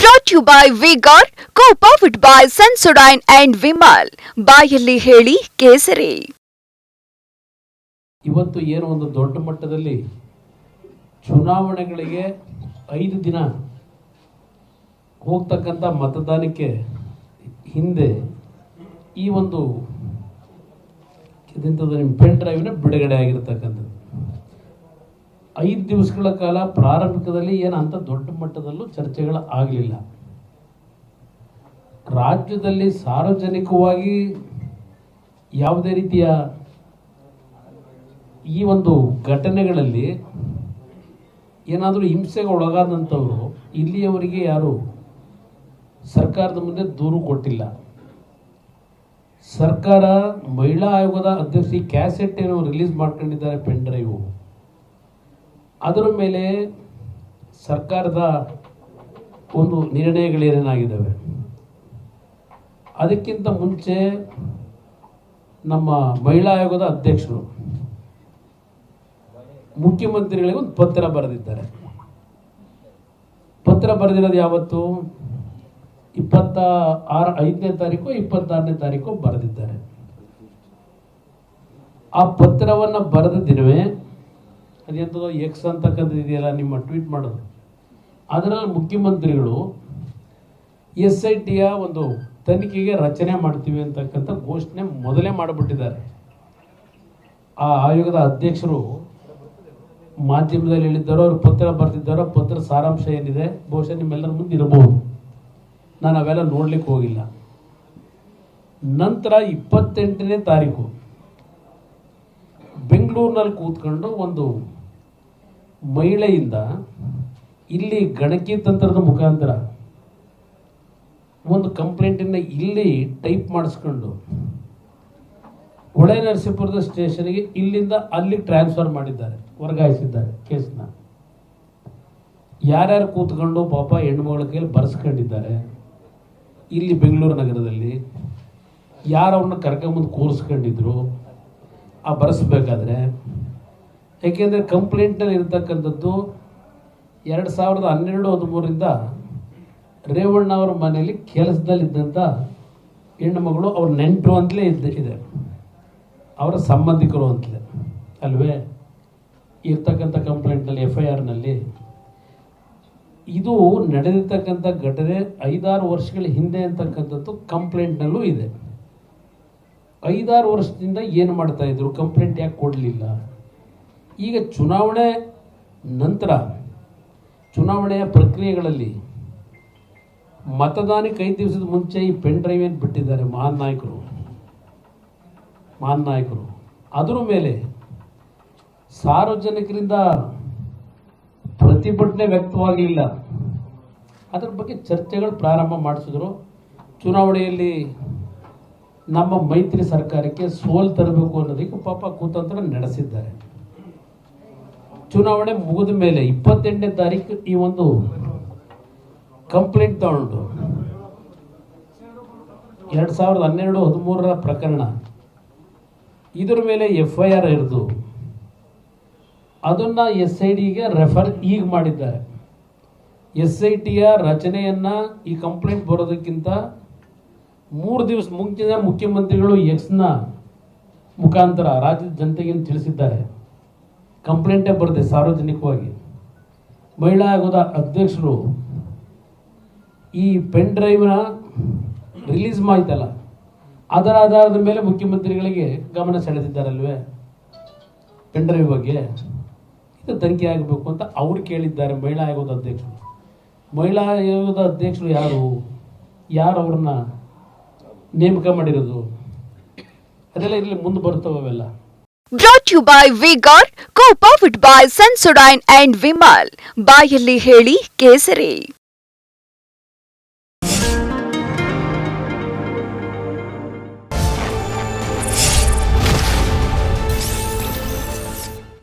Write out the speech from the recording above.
Brought you by ವಿಗಾರ್ ಕೋ powered by ಸನ್ಸುಡೈನ್ and Vimal ಬಾಯಲ್ಲಿ ಹೇಳಿ ಕೇಸರಿ. ಇವತ್ತು ಏನು ಒಂದು ದೊಡ್ಡ ಮಟ್ಟದಲ್ಲಿ ಚುನಾವಣೆಗಳಿಗೆ ಐದು ದಿನ ಹೋಗ್ತಕ್ಕಂಥ ಮತದಾನಕ್ಕೆ ಹಿಂದೆ ಈ ಒಂದು ನಿಮ್ಮ ಪೆನ್ ಡ್ರೈವ್ನ ಬಿಡುಗಡೆ ಆಗಿರ್ತಕ್ಕಂಥದ್ದು. ಐದು ದಿವಸಗಳ ಕಾಲ ಪ್ರಾರಂಭಿಕದಲ್ಲಿ ಏನು ಅಂತ ದೊಡ್ಡ ಮಟ್ಟದಲ್ಲೂ ಚರ್ಚೆಗಳು ಆಗಲಿಲ್ಲ. ರಾಜ್ಯದಲ್ಲಿ ಸಾರ್ವಜನಿಕವಾಗಿ ಯಾವುದೇ ರೀತಿಯ ಈ ಒಂದು ಘಟನೆಗಳಲ್ಲಿ ಏನಾದರೂ ಹಿಂಸೆಗೆ ಒಳಗಾದಂಥವರು ಇಲ್ಲಿಯವರಿಗೆ ಯಾರು ಸರ್ಕಾರದ ಮುಂದೆ ದೂರು ಕೊಟ್ಟಿಲ್ಲ. ಸರ್ಕಾರ ಮಹಿಳಾ ಆಯೋಗದ ಅಧ್ಯಕ್ಷ ಕ್ಯಾಸೆಟ್ ಏನೋ ರಿಲೀಸ್ ಮಾಡ್ಕೊಂಡಿದ್ದಾರೆ ಪೆನ್ ಡ್ರೈವು. ಅದರ ಮೇಲೆ ಸರ್ಕಾರದ ಒಂದು ನಿರ್ಣಯಗಳೇನೇನಾಗಿದ್ದಾವೆ ಅದಕ್ಕಿಂತ ಮುಂಚೆ ನಮ್ಮ ಮಹಿಳಾ ಆಯೋಗದ ಅಧ್ಯಕ್ಷರು, ಮುಖ್ಯಮಂತ್ರಿಗಳಿಗೆ ಒಂದು ಪತ್ರ ಬರೆದಿದ್ದಾರೆ. ಪತ್ರ ಬರೆದಿರೋದು ಯಾವತ್ತು? ಇಪ್ಪತ್ತ ಆರು ಐದನೇ ತಾರೀಕು, ಇಪ್ಪತ್ತಾರನೇ ತಾರೀಕು ಬರೆದಿದ್ದಾರೆ. ಆ ಪತ್ರವನ್ನು ಬರೆದ ದಿನವೇ ಅದೆಂಥದೋ ಎಕ್ಸ್ ಅಂತಕ್ಕಂಥದ್ದು ಇದೆಯಲ್ಲ, ನಿಮ್ಮ ಟ್ವೀಟ್ ಮಾಡೋದು. ಅದರಲ್ಲಿ ಮುಖ್ಯಮಂತ್ರಿಗಳು ಎಸ್ ಐ ಟಿಯ ಒಂದು ತನಿಖೆಗೆ ರಚನೆ ಮಾಡ್ತೀವಿ ಅಂತಕ್ಕಂಥ ಘೋಷಣೆ ಮೊದಲೇ ಮಾಡಿಬಿಟ್ಟಿದ್ದಾರೆ. ಆ ಆಯೋಗದ ಅಧ್ಯಕ್ಷರು ಮಾಧ್ಯಮದಲ್ಲಿ ಹೇಳಿದ್ದಾರೋ, ಅವ್ರ ಪತ್ರ ಬರೆದಿದ್ದಾರೋ ಪತ್ರ ಸಾರಾಂಶ ಏನಿದೆ, ಬಹುಶಃ ನಿಮ್ಮೆಲ್ಲರ ಮುಂದೆ ಇರಬಹುದು. ನಾನು ಅವೆಲ್ಲ ನೋಡ್ಲಿಕ್ಕೆ ಹೋಗಿಲ್ಲ. ನಂತರ ಇಪ್ಪತ್ತೆಂಟನೇ ತಾರೀಕು, ಬೆಂಗಳೂರಿನಲ್ಲಿ ಕೂತ್ಕೊಂಡು ಒಂದು ಮಹಿಳೆಯಿಂದ ಇಲ್ಲಿ ಗಣಕೀಯ ತಂತ್ರದ ಮುಖಾಂತರ ಒಂದು ಕಂಪ್ಲೇಂಟನ್ನು ಇಲ್ಲಿ ಟೈಪ್ ಮಾಡಿಸ್ಕೊಂಡು ಹೊಳೆ ನರಸೀಪುರದ ಸ್ಟೇಷನ್ಗೆ ಇಲ್ಲಿಂದ ಅಲ್ಲಿ ಟ್ರಾನ್ಸ್ಫರ್ ಮಾಡಿದ್ದಾರೆ, ವರ್ಗಾಯಿಸಿದ್ದಾರೆ ಕೇಸ್ನ. ಯಾರ್ಯಾರು ಕೂತ್ಕೊಂಡು ಪಾಪ ಹೆಣ್ಮಗಳ ಕೈಯಲ್ಲಿ ಬರ್ಸ್ಕೊಂಡಿದ್ದಾರೆ, ಇಲ್ಲಿ ಬೆಂಗಳೂರು ನಗರದಲ್ಲಿ ಯಾರು ಅವ್ರನ್ನ ಕರ್ಕೊಂಬಂದು ಕೂರಿಸ್ಕೊಂಡಿದ್ರು, ಆ ಬರೆಸ್ಬೇಕಾದ್ರೆ ಯಾಕೆಂದರೆ ಕಂಪ್ಲೇಂಟಲ್ಲಿ ಇರತಕ್ಕಂಥದ್ದು ಎರಡು ಸಾವಿರದ ಹನ್ನೆರಡು, ಹದಿಮೂರರಿಂದ ರೇವಣ್ಣ ಅವರ ಮನೆಯಲ್ಲಿ ಕೆಲಸದಲ್ಲಿದ್ದಂಥ ಹೆಣ್ಣುಮಗಳು ಅವ್ರ ನೆಂಟರು ಅಂತಲೇ ಇದ್ದ ಇದೆ. ಅವರ ಸಂಬಂಧಿಕರು ಅಂತಲೇ, ಅಲ್ವೇ? ಇರ್ತಕ್ಕಂಥ ಕಂಪ್ಲೇಂಟ್ನಲ್ಲಿ ಎಫ್ ಐ ಆರ್ನಲ್ಲಿ ಇದು ನಡೆದಿರ್ತಕ್ಕಂಥ ಘಟನೆ ಐದಾರು ವರ್ಷಗಳ ಹಿಂದೆ ಅಂತಕ್ಕಂಥದ್ದು ಕಂಪ್ಲೇಂಟ್ನಲ್ಲೂ ಇದೆ. ಐದಾರು ವರ್ಷದಿಂದ ಏನು ಮಾಡ್ತಾಯಿದ್ರು ಕಂಪ್ಲೇಂಟ್ ಯಾಕೆ ಕೊಡಲಿಲ್ಲ? ಈಗ ಚುನಾವಣೆ ನಂತರ, ಚುನಾವಣೆಯ ಪ್ರಕ್ರಿಯೆಗಳಲ್ಲಿ ಮತದಾನಕ್ಕೆ ಐದು ದಿವಸದ ಮುಂಚೆ ಈ ಪೆನ್ ಡ್ರೈವ್ ಏನು ಬಿಟ್ಟಿದ್ದಾರೆ ಮಹಾನ್ ನಾಯಕರು? ಮಹಾನ್ ನಾಯಕರು. ಅದರ ಮೇಲೆ ಸಾರ್ವಜನಿಕರಿಂದ ಪ್ರತಿಭಟನೆ ವ್ಯಕ್ತವಾಗಲಿಲ್ಲ ಅದರ ಬಗ್ಗೆ ಚರ್ಚೆಗಳು ಪ್ರಾರಂಭ ಮಾಡಿಸಿದ್ರು. ಚುನಾವಣೆಯಲ್ಲಿ ನಮ್ಮ ಮೈತ್ರಿ ಸರ್ಕಾರಕ್ಕೆ ಸೋಲ್ ತರಬೇಕು ಅನ್ನೋದಕ್ಕೆ ಪಾಪ ಕೂತಂತ್ರ ನಡೆಸಿದ್ದಾರೆ. ಚುನಾವಣೆ ಮುಗಿದ ಮೇಲೆ ಇಪ್ಪತ್ತೆಂಟನೇ ತಾರೀಕು ಈ ಒಂದು ಕಂಪ್ಲೇಂಟ್ ತಗೊಂಡು. ಎರಡು ಸಾವಿರದ ಹನ್ನೆರಡು ಹದಿಮೂರರ ಪ್ರಕರಣ. ಇದರ ಮೇಲೆ ಎಫ್ ಐ ಆರ್ ಇರೋದು. ಅದನ್ನು ಎಸ್ ಐ ಡಿಗೆ ರೆಫರ್ ಈಗ ಮಾಡಿದ್ದಾರೆ. ಎಸ್ ಐ ಟಿಯ ರಚನೆಯನ್ನು ಈ ಕಂಪ್ಲೇಂಟ್ ಬರೋದಕ್ಕಿಂತ ಮೂರು ದಿವಸ ಮುಂಚಿನ ಮುಖ್ಯಮಂತ್ರಿಗಳು ಎಕ್ಸ್ನ ಮುಖಾಂತರ ರಾಜ್ಯದ ಜನತೆಗೆ ತಿಳಿಸಿದ್ದಾರೆ. ಕಂಪ್ಲೇಂಟೇ ಬರುತ್ತೆ ಸಾರ್ವಜನಿಕವಾಗಿ. ಮಹಿಳಾ ಆಯೋಗದ ಅಧ್ಯಕ್ಷರು ಈ ಪೆನ್ ಡ್ರೈವ್ನ ರಿಲೀಸ್ ಮಾಡಿತಲ್ಲ ಅದರ ಆಧಾರದ ಮೇಲೆ ಮುಖ್ಯಮಂತ್ರಿಗಳಿಗೆ ಗಮನ ಸೆಳೆದಿದ್ದಾರಲ್ವೇ? ಪೆನ್ ಡ್ರೈವ್ ಬಗ್ಗೆ ಇದು ತನಿಖೆ ಆಗಬೇಕು ಅಂತ ಅವರು ಕೇಳಿದ್ದಾರೆ ಮಹಿಳಾ ಆಯೋಗದ ಅಧ್ಯಕ್ಷರು. ಮಹಿಳಾ ಆಯೋಗದ ಅಧ್ಯಕ್ಷರು ಯಾರು? ಯಾರು ಅವ್ರನ್ನ ನೇಮಕ ಮಾಡಿರೋದು? ಅದೆಲ್ಲ ಇರಲಿ, ಮುಂದೆ ಬರ್ತವೆ ಅವೆಲ್ಲ. ಬ್ರಾಟ್ ಯು ಬೈ ವಿಗಾರ್ ಕೋ ಬೈ ಸನ್ಸುಡೈನ್ ಅಂಡ್ ವಿಮಲ್ ಬಾಯಲ್ಲಿ ಹೇಳಿ ಕೇಸರಿ.